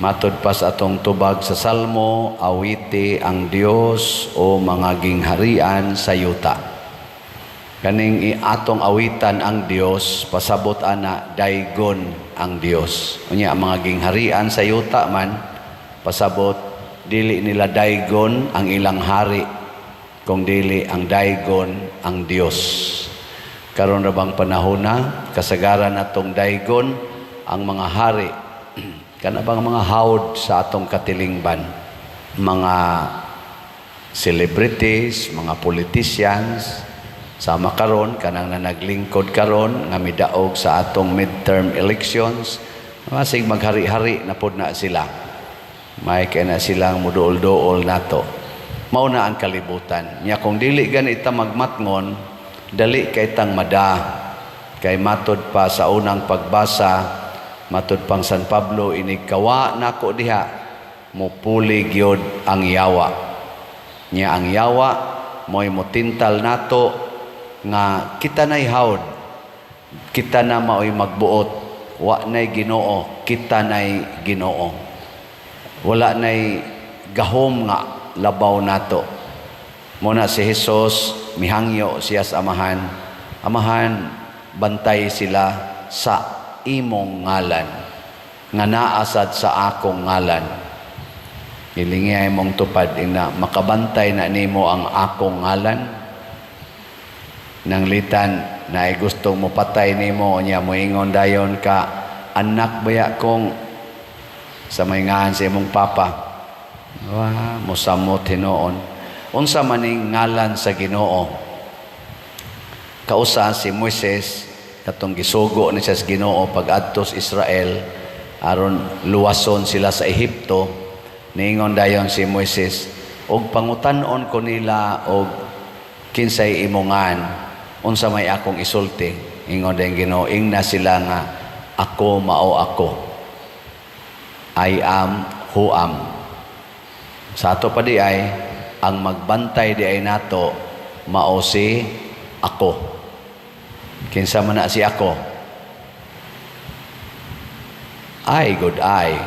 Matod pa sa atong tubag sa Salmo, awiti ang Dios o mga gingharian sa yuta. Kaning atong awitan ang Dios, pasabot ana daygon ang Dios. Unya ang mga gingharian sa yuta man, pasabot dili nila daygon ang ilang hari, kung dili ang daygon ang Dios. Karon ra bang panahon na kasagaran atong daygon ang mga hari. Kana bang mga hawd sa atong katilingban? Mga celebrities mga politicians sama karon kanang na naglingkod karon nga midaog sa atong midterm elections masig maghari-hari na pod na sila. May kay na silang muduol-duol nato. Mao na ang kalibutan. Nya kung dili ganita magmatngon dali kay tang mada kay matod pa sa unang pagbasa matod pang San Pablo inigkawa nako diha. Mupuli gyud ang yawa. Nya ang yawa mo'y motintal nato nga kita nay hawd. Kita na maoy magbuot. Wa nay Ginoo kita nay Ginoo. Wala nay gahom nga labaw nato. Muna si Jesus mihangyo siya sa amahan. Amahan bantay sila sa imong ngalan nga naasad sa akong ngalan. Ilingi ay mong tupad ina makabantay na nimo ang akong ngalan. Nang litan na ay gustong mo patay nimo niya mo ingon dayon ka anak baya kong sa may ngahan sa imong papa. Wa mosamot hinoon. Unsa maning ngalan sa Ginoo? Kausa si Moises katong gisugo ni siya sa Ginoo pag-adto sa Israel aron luwason sila sa Ehipto. Niingon dayon si Moises og pangutan-on ko nila og kinsay imongan unsa may akong isulti? Ingon dayon Ginoo ingna sila nga ako mao ako. I am who am. Sa ato pa di ay ang magbantay di ay nato mao si ako kinsa man na si ako? Ay good ay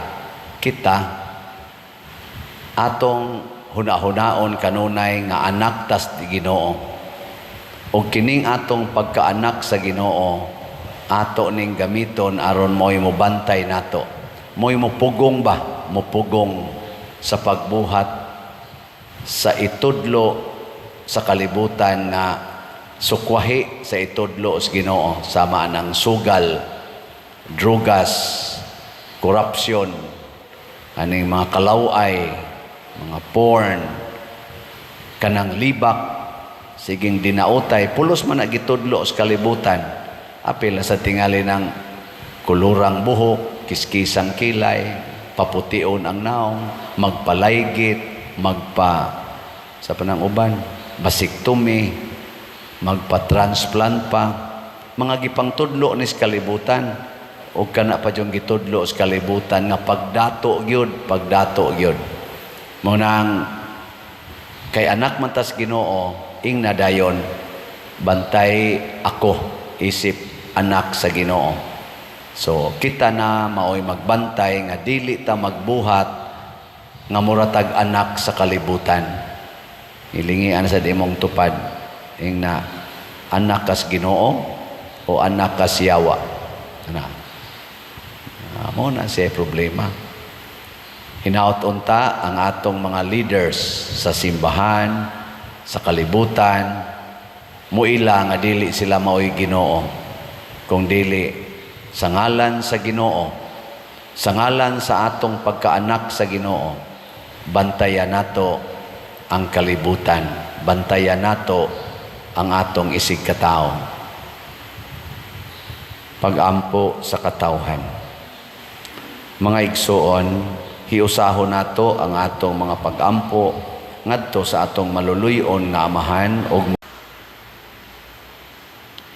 kita. Atong huna-hunaon kanunay nga anak tas di Ginoo. O kining atong pagkaanak sa Ginoo ato ning gamiton aron mo'y mobantay nato. Mo'y mupugong ba? Mupugong sa pagbuhat sa itudlo sa kalibutan nga sukwahi sa itudlo sa Ginoo sama ng sugal, drugas, korupsyon, aning mga kalaway, mga porn, kanang libak, siging dinautay, pulos man na gitudlo sa kalibutan. Apil sa tingali ng kulurang buhok, kiskisang kilay, papution ang naong, magpalaygit, magpa sa panang uban, basiktomi, magpa-transplant pa, mga gipang tudlo ni kalibutan, o kana pa yung gitudlo sa kalibutan nga pagdato gyud pagdato gyud. Mo nang kay anak man tas Ginoo ing nadayon bantay ako isip anak sa Ginoo. So kita na maoy magbantay nga dili ta magbuhat nga muratag anak sa kalibutan. Ilingi ana sa imong tupad ing na anak kas Ginoo o anak kas yawa ana Amo na siya problema. Hinaot unta ang atong mga leaders sa simbahan, sa kalibutan, muila nga dili sila maoy Ginoo. Kung dili sa ngalan sa Ginoo, sa ngalan sa atong pagkaanak sa Ginoo, bantayan nato ang kalibutan, bantayan nato ang atong isig katao. Pagampo sa katawhan. Mga igsoon, hiusahon nato ang atong mga pag-ampo ngadto sa atong maluluyon nga amahan og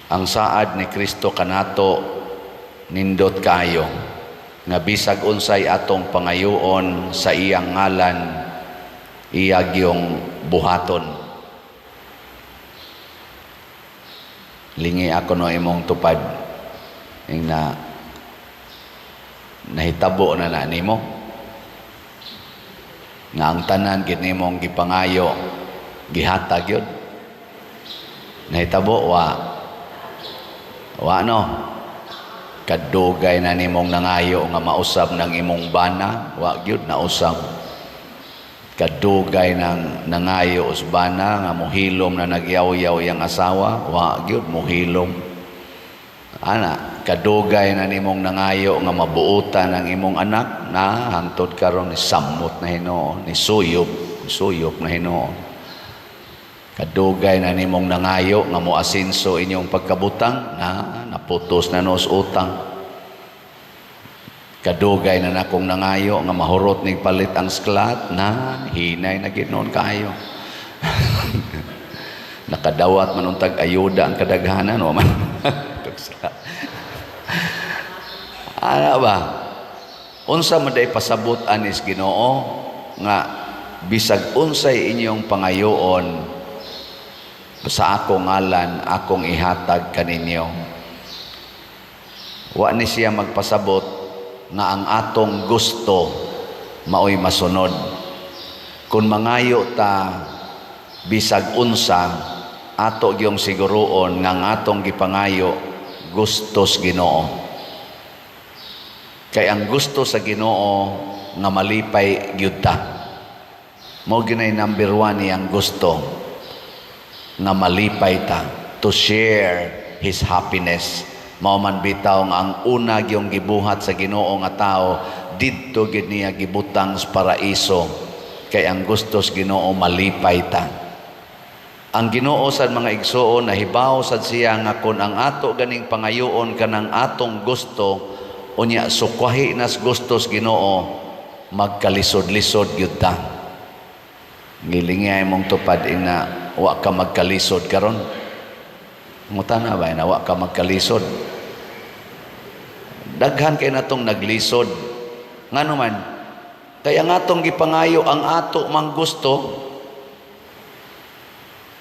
ang saad ni Kristo kanato nindot kayo nga bisag unsay atong pangayoon sa iyang ngalan iyag yung buhaton lingi ako no imong tupad. Ing na nahitabo na na nimo. Nga ang tanan gid nimong gipangayo gihatag yun nahitabo wa wa no. Kadugay na nimong nangayo nga mausab ng imong bana wa gyud nausab kadugay ng nangayo usbana nga mohilom na nagyaw-yaw yang asawa. Wa gyud mohilom. Ana kadugay na nimong nangayo nga mabuutan ang imong anak na hangtod karon ni samot na Hinoo ni suyop suyop na Hinoo. Kadugay na nimong nangayo nga moasinso inyong pagkabutang na naputos na nos utang kadugay na nakong nangayo nga mahurot ning palit ang sklat na hinay na ginon kayo nakadawat man untag ayuda ang kadaghanan o man ana ba? Unsa man pasabot anis Ginoo nga bisag unsay inyong pangayoon sa akong ngalan akong ihatag kaninyo wa ni siya magpasabot nga ang atong gusto maoy masunod. Kung mangayo ta bisag unsa ato gyung siguroon nga ang atong gipangayo gustos Ginoo. Kay ang gusto sa Ginoo nga malipay gyud ta. Mao ginay number one niyang gusto nga malipay ta to share his happiness mao man bitaw nga ang una gyung gibuhat sa Ginoo nga tao didto gid niya gibutang sa paraiso. Kay ang gustos Ginoo malipay ta. Ang Ginoo sa mga igsoon nahibaw sad siya nga kun ang ato ganing pangayoon kanang atong gusto unya sukwahi nas gustos Ginoo magkalisod-lisod gyud ta. Ngilingay mong tupad ina wa ka magkalisod karon. Mutana ba na wa ka magkalisod daghan kay natong naglisod. Ngano man kaya nga atong gipangayo ang ato mang gusto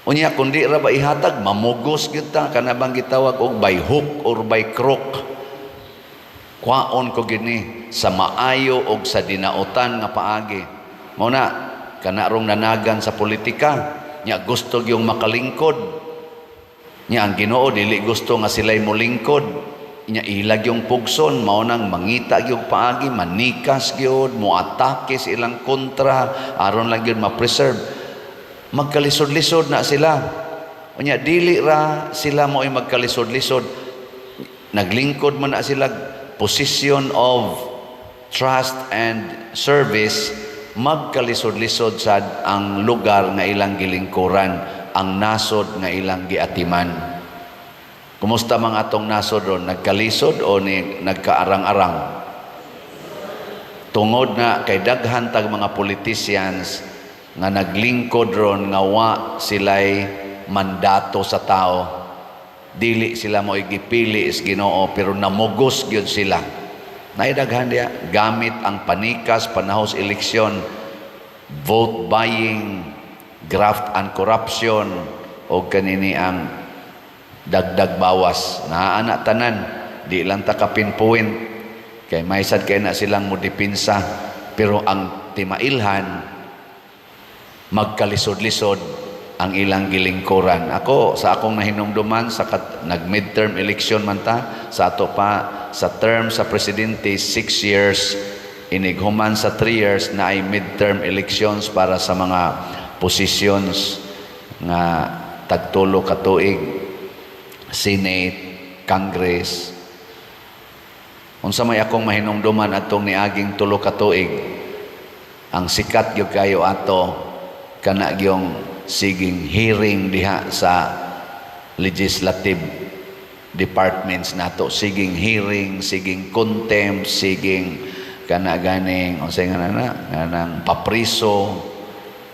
unya kundi ra ba ihatag mamugos gyud ta kana bang gitawag og by hook or by crook. Kwaon ko gini sa maayo og sa dinautan nga paagi. Mao na kana rong nanagan sa politika nya gusto gyung makalingkod. Nya ang Ginoo dili gusto nga sila'y molingkod nya ilag yung pugson mao nang mangita gyud paagi manikas gyud moatake sa ilang kontra aron lang gyud ma-preserve. Magkalisod-lisod na sila. Unya dili ra sila mo ay magkalisod-lisod. Naglingkod man na sila position of trust and service magkalisod-lisod sad ang lugar nga ilang gilingkuran ang nasod nga ilang giatiman kumusta mga atong nasod ron? Nagkalisod o ni nagkaarang-arang? Tungod na kay daghan tag mga politicians nga naglingkod ron nga wa sila'y mandato sa tao. Dili sila mo igipili is Ginoo pero namugos gyud sila. Naidaghan diya gamit ang panikas panahos eleksyon vote buying graft and corruption o kanini ang dagdag bawas. Naana tanan. Di lang ta ka pinpoint kay may sad kay na silang modipinsa pero ang timailhan magkalisod-lisod ang ilang gilingkuran. Ako, sa akong nahinumduman, sa kat, nag-midterm election man ta, sa ato pa, sa term sa presidente, six years, inighuman sa three years na ay midterm elections para sa mga positions nga tagtulo katuig, Senate, Congress. Unsa may akong mahinumduman atong niaging tulo katuig, ang sikat gyud kayo ato kana gyung siging hearing diha sa legislative departments nato siging hearing siging contempt siging kana ganing o say nga na nang papriso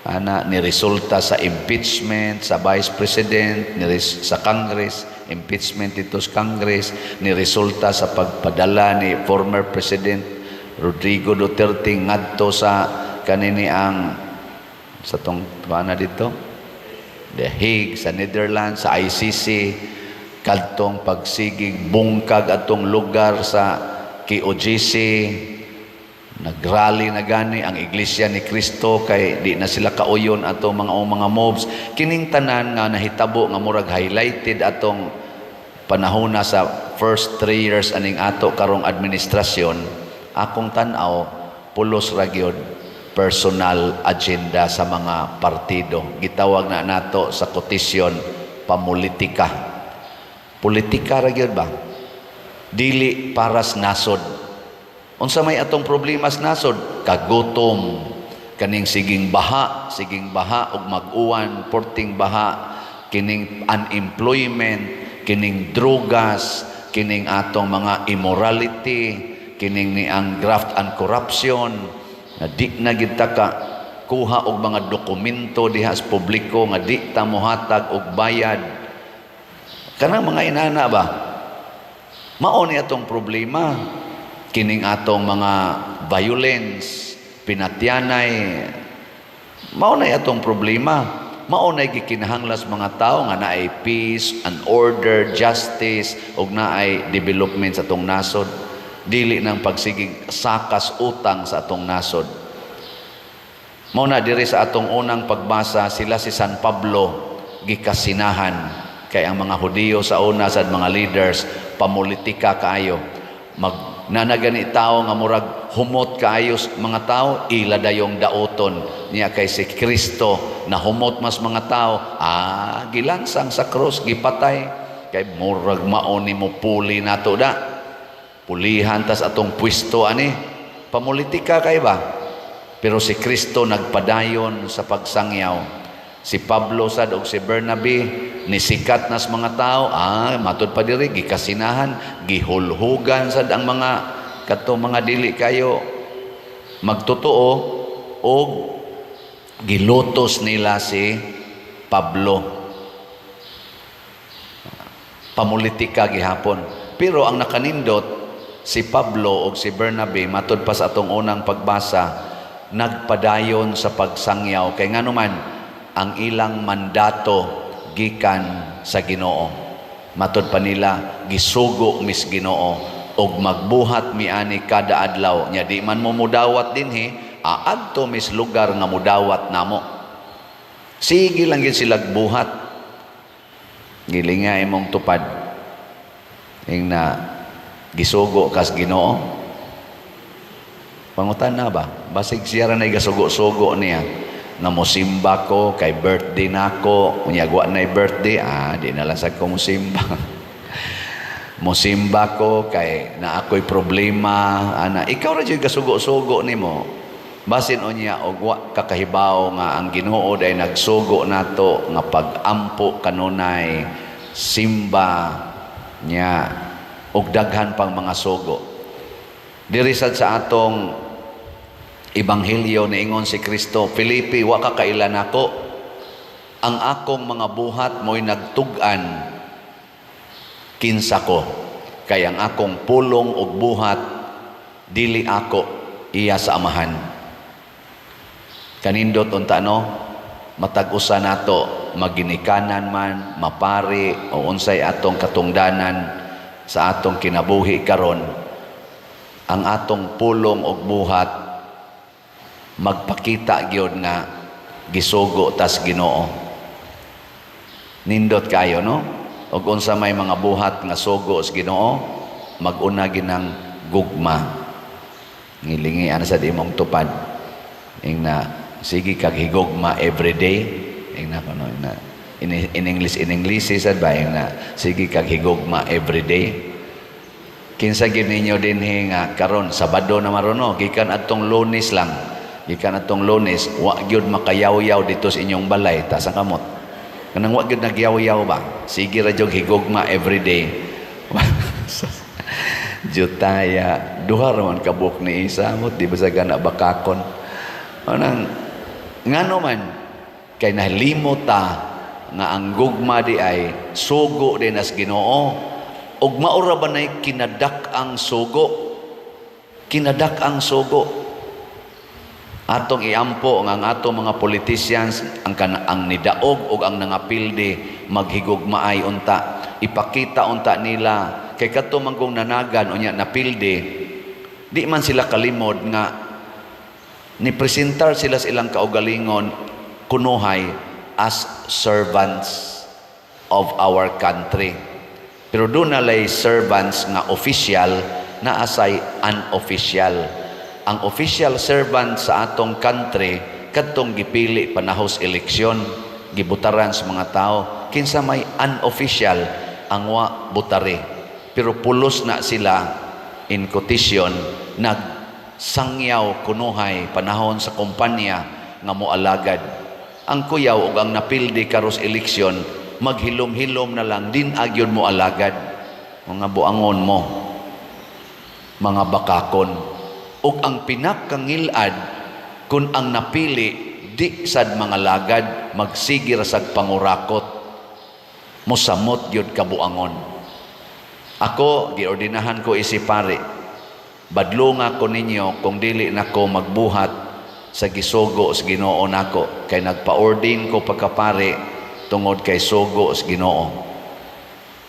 ana ni resulta sa impeachment sa vice president ni sa congress impeachment ito sa congress ni resulta sa pagpadala ni former president Rodrigo Duterte ngadto sa kanini ang sa tong na dito? The Hague sa Netherlands sa ICC kadtong pagsigig bungkag atong lugar sa KOGC, nagrally na gani ang iglesia ni Kristo kay di na sila kauyon atong mga o mga mobs. Kining tanan nga nahitabo nga murag highlighted atong panahona sa first three years aning ato karong administrasyon akong tan-aw pulos ra gyud personal agenda sa mga partido. Gitawag na nato sa kotisyon pamulitika. Politika ra gyud ba? Dili paras nasod Unsa may atong problema sa nasod? Kagutom, kaning siging baha, siging baha ug mag-uwan, porting baha, kining unemployment, kining drugas, kining atong mga immorality, kining ni ang graft and corruption, na di na gid ta ka kuha og mga dokumento diha sa publiko nga di ta mohatag og bayad. Kanang mga inana ba? Mao ni atong problema kining atong mga violence, pinatyanay, mao na atong problema. Mao na gikinahanglas mga tao nga naay peace and order, justice ug naay development sa atong nasod. Dili nang pagsigig sakas utang sa atong nasod. Mao na diri sa atong unang pagbasa sila si San Pablo gikasinahan kay ang mga Hudiyo sa una sad mga leaders pamulitika kaayo mag nanagani tao nga murag humot kaayos mga tao ila dayong daoton niya kay si Kristo. Na humot mas mga tao ah gilansang sa cross gipatay. Kay murag mao ni mo puli nato da. Pulihan tas atong pwesto ani? Pamulitika kay ba? Pero si Kristo nagpadayon sa pagsangyaw. Si Pablo sad og si Bernabe nisikat nas mga tao ah matud pa diri gikasinahan gihulhugan sad ang mga kadto mga dili kayo magtotoo og gilutos nila si Pablo. Pamulitika gihapon. Pero ang nakanindot si Pablo og si Bernabe matud pa sa atong unang pagbasa nagpadayon sa pagsangyaw. Kay nganuman ang ilang mandato gikan sa Ginoo. Matod pa nila gisugo mis Ginoo og magbuhat miani kada adlaw nya di man mo mudawat dinhi aadto mis lugar nga mudawat namo. Sige lang gid sila buhat. Gilinga imong tupad. Ing na gisugo kas Ginoo. Pangutan na ba? Basig siya na gasugo-sugo niya nga mosimba ko kay birthday nako unyagwa na birthday. Ah di na lang sa ko mosimba mosimba ko kay na ako'y problema. Ana ikaw ra jud kasugo-sugo nimo basin unya og wa kakahibaw nga ang Ginoo day nagsugo nato nga pagampo kanunay simba nya og daghan pang mga sugo. Diri sad sa atong Ebanghelyo ni ingon si Kristo, Filipi, wa ka kailan ako. Ang akong mga buhat mo'y nagtugan kinsa ko. Kay ang akong pulong ug buhat dili ako iya sa amahan. Kanindot unta no, matag-usa nato maginikanan man, mapari o unsay atong katungdanan sa atong kinabuhi karon. Ang atong pulong ug buhat magpakita gyud nga gisugo tas Ginoo. Nindot kayo no? Og unsa may mga buhat nga sugo sa Ginoo, maguna ginang gugma. Ngilingi ana sa imong tupad. Ing na sige kag higugma every day. Ing na kuno na in, in English in English sad ba ing na sige kag higugma every day. Kinsa gid ninyo dinhi nga karon Sabado na marono gikan adtong Lunes lang gikan atong lunes wa gyud makayaw-yaw dito sa inyong balay ta sa kamot. Kanang wa gyud nagyaw-yaw ba? Sige ra jog higugma every day. Jutaya duha ra man kabuk ni isa mo di ba sa gana bakakon anang ngano man kay nalimot ta nga ang gugma di ay sugo din as Ginoo. Ug maura ba nay kinadak ang sugo? Kinadak ang sugo atong iampo nga ang atong mga politicians ang kan ang nidaog ug ang nangapildi maghigugmaay unta ipakita unta nila kay kadto manggong nanagan unya napildi Di man sila kalimod nga ni presentar sila sa ilang kaugalingon kunuhay as servants of our country. Pero doon nalay servants nga official na asay unofficial. Ang official servant sa atong country kadtong gipili panahos eleksyon gibutaran sa mga tao. Kinsa may unofficial ang wa butari. Pero pulos na sila in quotation nag sangyaw kunuhay panahon sa kumpanya nga moalagad. Ang kuyaw ug ang napildi karos eleksyon maghilom-hilom na lang din agyon mo alagad mga buangon mo mga bakakon ug ang pinakangilad kung ang napili di sad mga lagad magsigir sag pangurakot. Mosamot gyud kabuangon. Ako giordinahan ko isipari badlunga ko ninyo kung dili nako magbuhat sa gisugo sa Ginoo nako kay nagpa-ordain ko pagkapari tungod kay sugo sa Ginoo.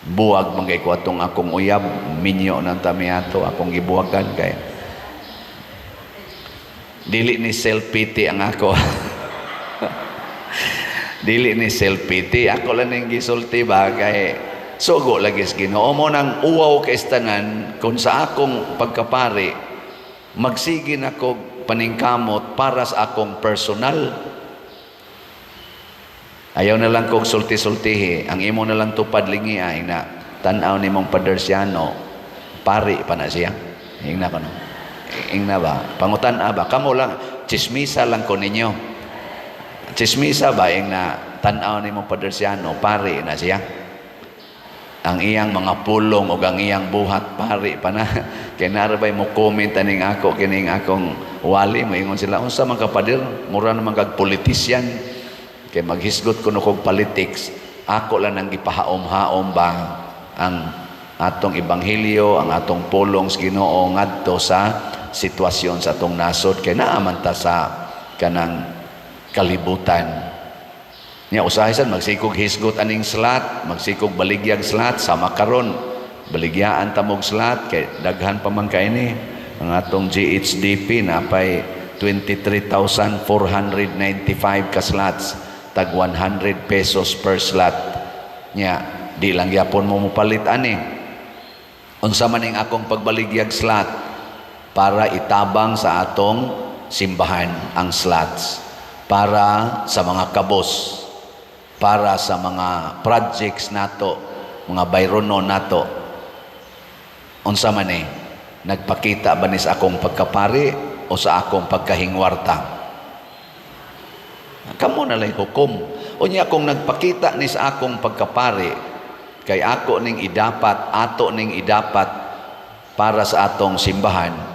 Buwag mangay ko akong uyab minyo ng tamiato akong gibuwagan kay dili ni self pity ang ako. Dili ni self pity ako lang ning gisulti ba kay sugo lagi sa Ginoo. Mo nang uwaw kay tanan kung sa akong pagkapari magsige na ko paningkamot para sa akong personal. Ayaw na lang kog sulti-sultihi. Ang imo na lang tupad lingi ay na tanaw ni mong padersiano pari pa na siya. Ing na ko no ing na ba? Pangutan ba? Kamo lang chismisa lang ko ninyo. Chismisa ba ing na tanaw ni mong padersiano pari na siya. Ang iyang mga pulong o ang iyang buhat pari pa na. Kay narabay mo comment aning ako kining akong wali moingon sila unsa man ka pader mura naman kag politician. Kay maghisgot kuno kog politics ako lang nang gipahaom-haom ba ang atong ebanghelyo ang atong pulong sa Ginoo ngadto sa sitwasyon sa atong nasod kay naaman ta sa kanang kalibutan Nya usahisan magsikog hisgot aning slat, magsikog baligyag slat sama karon. Baligyaan tamog slat kay daghan pa man kay ni ang atong GHDP na pay 23,495 ka slots tag 100 pesos per slot. Nya di lang gyapon mo mupalit ani. Unsa man ning akong pagbaligyag slot para itabang sa atong simbahan ang slots para sa mga kabos para sa mga projects nato, mga bayrono nato. Unsa man eh, nagpakita ba ni sa akong pagkapari o sa akong pagkahingwarta? Kamo na lang hukom. Unya kung nagpakita ni sa akong pagkapari, kay ako ning idapat, ato ning idapat para sa atong simbahan.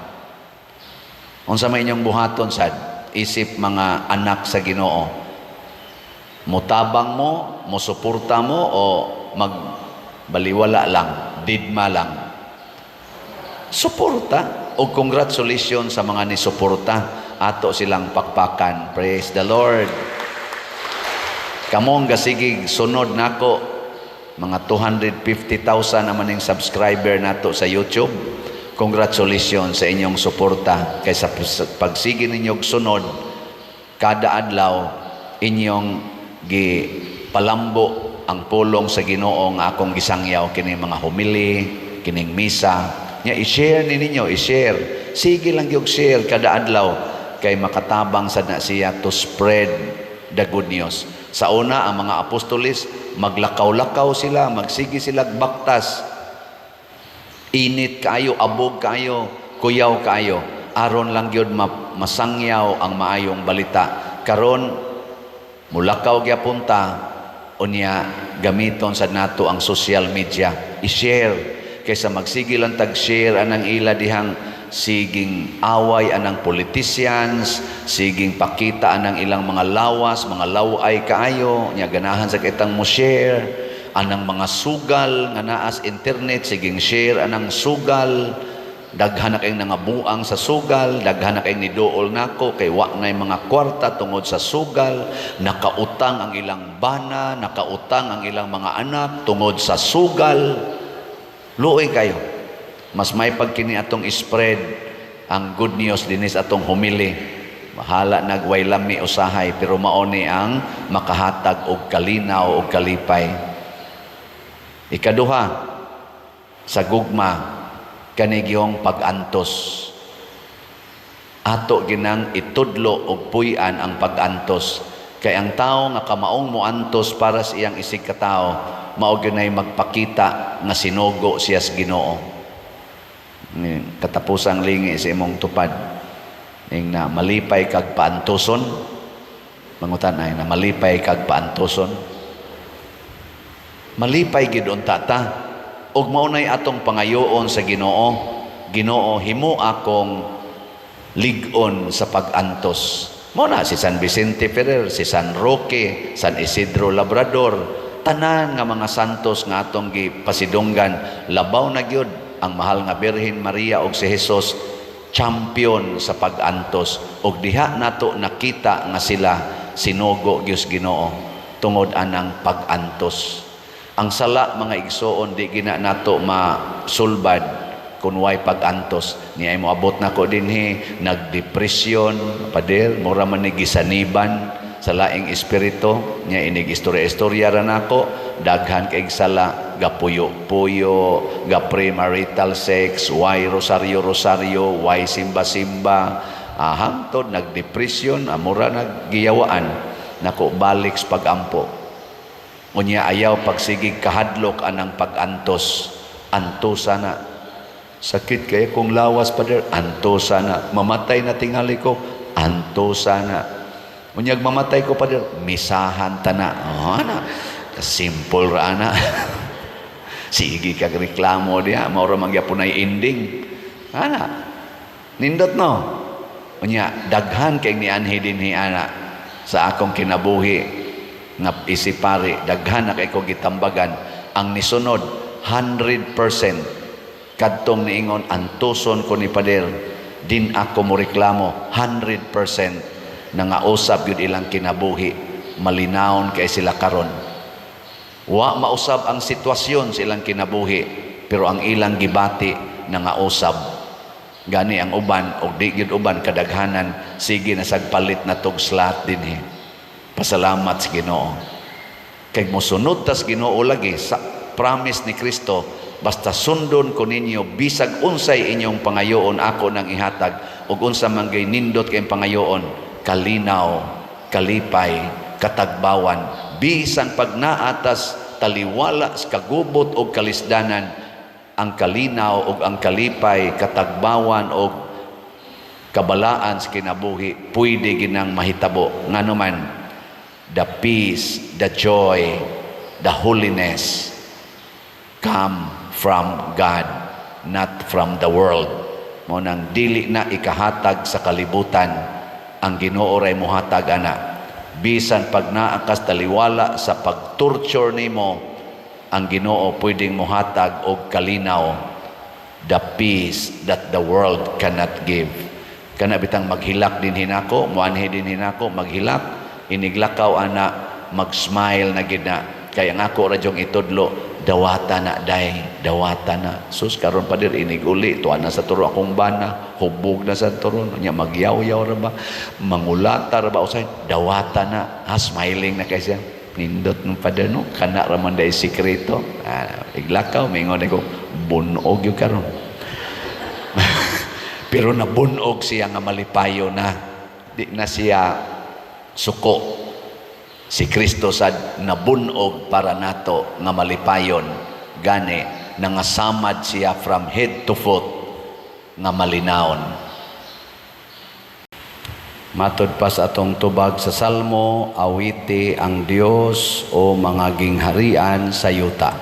Unsa may inyong buhaton sad isip mga anak sa Ginoo mutabang mo, musuporta mo o magbaliwala lang, didma lang. Suporta o congratulations sa mga nisuporta ato silang pakpakan. Praise the Lord. Kamong gasigig sunod nako mga 250,000 naman yung subscriber nato sa YouTube. Congratulations sa inyong suporta kaysa pagsige ninyong sunod kada adlaw inyong gi palambo ang pulong sa Ginoo nga akong gisangyaw kini mga humili, kining misa. Nya i-share ni ninyo, i-share. Sige lang gyud share kada adlaw kay makatabang sad na siya to spread the good news. Sa una ang mga apostolis maglakaw-lakaw sila, magsige sila baktas. Init kayo, abog kayo, kuyaw kayo. Aron lang gyud masangyaw ang maayong balita. Karon mulakaw gyapon ta unya gamiton sa nato ang social media i-share kaysa magsige lang tag share anang ila dihang siging away anang politicians siging pakita anang ilang mga lawas mga laway kaayo nya ganahan sa kitang mo share anang mga sugal nga naas internet siging share anang sugal daghan na kayong nangabuang sa sugal, daghan na kayong nidool nako kay wa na mga kwarta tungod sa sugal, nakautang ang ilang bana, nakautang ang ilang mga anak tungod sa sugal. Luoy kayo. Mas may pagkini atong spread ang good news dinis atong humili mahala nagway lami usahay pero maoni ang makahatag og kalinaw og kalipay ikaduha sa gugma kani giyong pag-antos. Ato ginang itudlo og puy-an ang pag-antos. Kay ang tao nga kamaong moantos para sa iyang isig ka tao mao magpakita nga sinugo siya sa Ginoo katapusang lingi sa imong tupad. Ning na malipay kag paantoson. Mangutan ay na malipay kag paantoson malipay gid unta ta ug maunay atong pangayoon sa Ginoo. Ginoo himo akong ligon sa pag-antos. Mo na si San Vicente Ferrer si San Roque San Isidro Labrador. Tanan nga mga santos nga atong gipasidunggan. Labaw na gyud ang mahal nga Birhen Maria ug si Hesus champion sa pag-antos. Ug diha nato nakita nga sila sinugo gyud Ginoo tungod anang pag-antos ang sala mga igsoon di gina nato masulbad kung way pag-antos. Niya mo abot na ko dinhi nagdepresyon pader mura man ni gisaniban sa laing espiritu niya inig istorya-istorya ra nako daghan kay sala gapuyo-puyo ga premarital sex why rosaryo rosaryo why simba simba ah, hangtod nagdepresyon amura naggiyawaan nako balik pagampo unya ayaw pagsigig kahadlok anang pag-antos antosa na Sakit kaya kung lawas pa der, anto sana. Mamatay na tingali ko, anto sana. Unyag mamatay ko pa der, misahan ta na. Oh, ana. Simple ra ana. Sige kag reklamo diya, maura mangyapunay ending. Ana. Nindot no. Unya, daghan kay ni anhi din ni ana sa akong kinabuhi nga isipari, daghan na kay ko gitambagan ang nisunod 100% kadtong niingon antuson ko ni pader din ako mo reklamo 100% na nga usab yun ilang kinabuhi malinawon kay sila karon. Wa mausab ang sitwasyon sa ilang kinabuhi pero ang ilang gibati na nga usab gani ang uban og di gyud uban kadaghanan sige na sagpalit na tog slat dinhi pasalamat sa Ginoo. Kay mosunod tas Ginoo lagi sa promise ni Kristo basta sundon ko ninyo bisag unsay inyong pangayoon ako nang ihatag ug unsa man gay nindot kay pangayoon kalinaw kalipay katagbawan bisan pag naatas taliwala sa kagubot og kalisdanan ang kalinaw ug ang kalipay katagbawan og kabalaan sa kinabuhi pwede ginang mahitabo. Nganuman the peace the joy the holiness come from God, not from the world. Mo nang dili na ikahatag sa kalibutan ang Ginoo ray mohatag ana. Bisan pag naakas taliwala sa pagtorture nimo ang Ginoo pwedeng mohatag og kalinaw the peace that the world cannot give. Kana bitang maghilak din hinako, muanhi din hinako, maghilak, iniglakaw ana, mag-smile na gid na. Kaya nga ako radyong itudlo, dawata na day, dawata na. Sus, karon pa dir, iniguli, tuwa na sa turo akong bana, hubog na sa turo, nya magyaw-yaw ra ba, mangulata ra ba, usay, dawata na, ha, smiling na kay siya. Nindot ng pader, no, kana ra man day sikreto. Ah, iglakaw, mingon ko, bunog yung karon. Pero nabunog siya nga malipayo na. Di na siya suko. Si Kristo sad nabunog para nato nga malipayon. Gani, nangasamad siya from head to foot nga malinaon. Matod pa sa atong tubag sa Salmo, awiti ang Dios o mga gingharian sa yuta.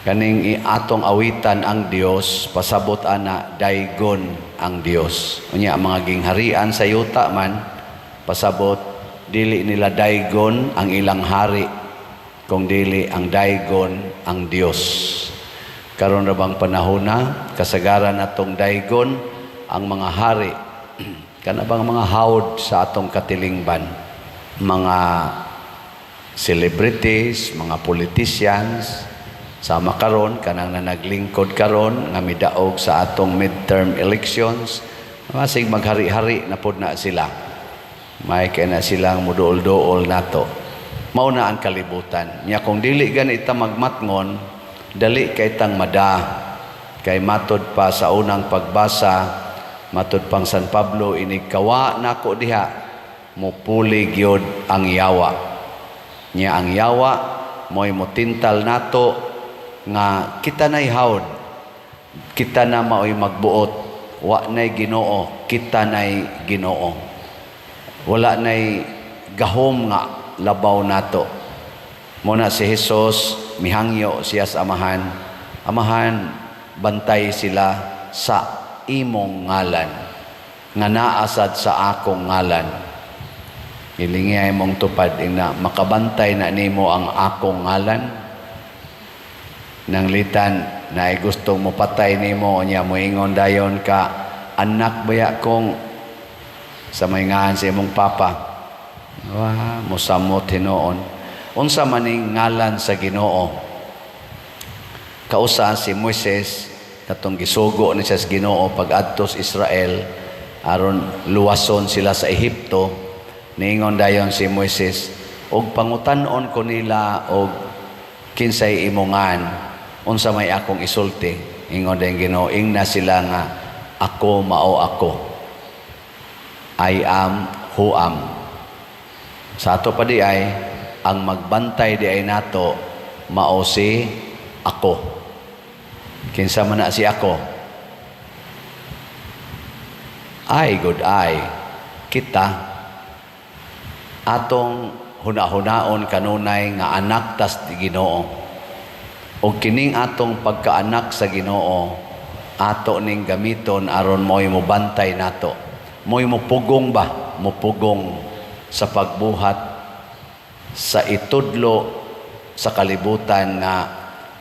Kaning atong awitan ang Dios, pasabot ana daygon ang Dios. Unya mga gingharian sa yuta man, pasabot dili nila daygon ang ilang hari, kung dili ang daygon ang Dios. Karon ra bang panahona, kasagaran atong daygon ang mga hari. Kana bang mga hawd sa atong katilingban, mga celebrities, mga politicians, sa makaron kanang na karon nga midaog sa atong midterm elections masig maghari-hari na pod na sila may kay na silang muduol-duol nato. Mao na ang kalibutan. Nya kung dili ganita magmatngon dali kay tang mada. Kay matod pa sa unang pagbasa matod pang San Pablo inigkawa nako diha. Mupuli gyud ang yawa. Nya ang yawa mo'y motintal nato nga kita na'y hawd. Kita na mao'y magbuot. Wa na'y ginoo kita na'y ginoo wala na'y gahom nga labaw nato. Muna si Jesus mihangyo siya sa amahan. Amahan bantay sila sa imong ngalan nga naasad sa akong ngalan. Ilingi mong tupad ina makabantay na nimo ang akong ngalan. Nang litan na ay gustong mo patay nimo niya moingon dayon ka anak baya kong sa may ngahan sa imong papa. Wa mosamot hinoon. Unsa maning ngalan sa Ginoo? Kausa si Moises katong gisugo ni sa Ginoo pag-adtos Israel aron luwason sila sa Ehipto. Niingon dayon si Moises og pangutan-on ko nila og kinsay imongan unsa may akong isulti? Ingon din Ginoo ingna sila nga ako mao ako I am who am. Sa ato pa di ay ang magbantay di ay nato mao si ako. Kinsa man na si ako? Ay good ay. Kita. Atong huna-hunaon kanunay nga anak tas di Ginoo. O kining atong pagkaanak sa Ginoo ato ning gamiton aron mo'y mobantay nato mo'y mupugong ba? Mupugong sa pagbuhat sa itudlo sa kalibutan nga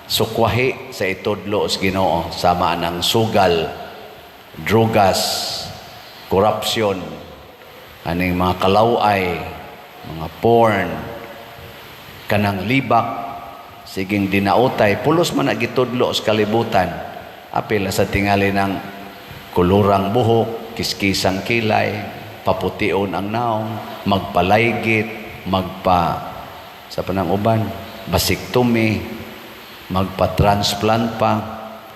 sukwahi sa itudlo sa Ginoo sama ng sugal drugas korupsyon aning mga kalaway mga porn kanang libak siging dinautay pulos man nagitudlo sa kalibutan apil sa tingali ng kulurang buhok kiskisang kilay papution ang naong magpalaygit magpa sa panang uban basiktomi magpa-transplant pa.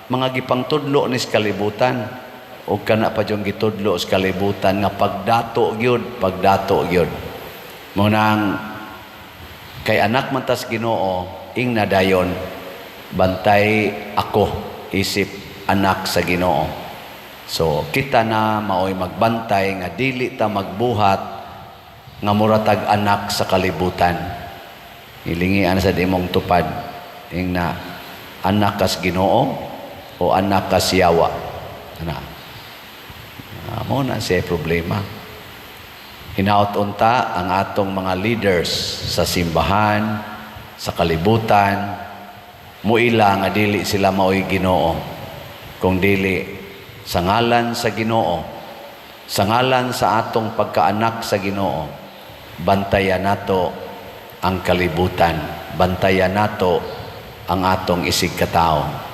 Mga gipang tudlo ni kalibutan. O kana pa yung gitudlo sa kalibutan nga pagdato gyud pagdato gyud. Mo nang kay anak man tas Ginoo ing nadayon bantay ako isip anak sa Ginoo so kita na maoy magbantay nga dili ta magbuhat nga muratag anak sa kalibutan. Ilingi ana sa imong tupad ing na anak kas Ginoo o anak kas yawa. Ana. Mo na siya problema. Hinaot unta ang atong mga leaders sa simbahan sa kalibutan. Muila nga dili sila maoy Ginoo. Kung dili sa ngalan sa Ginoo. Sa ngalan sa atong pagkaanak sa Ginoo. Bantayan nato ang kalibutan. Bantayan nato ang atong isig katao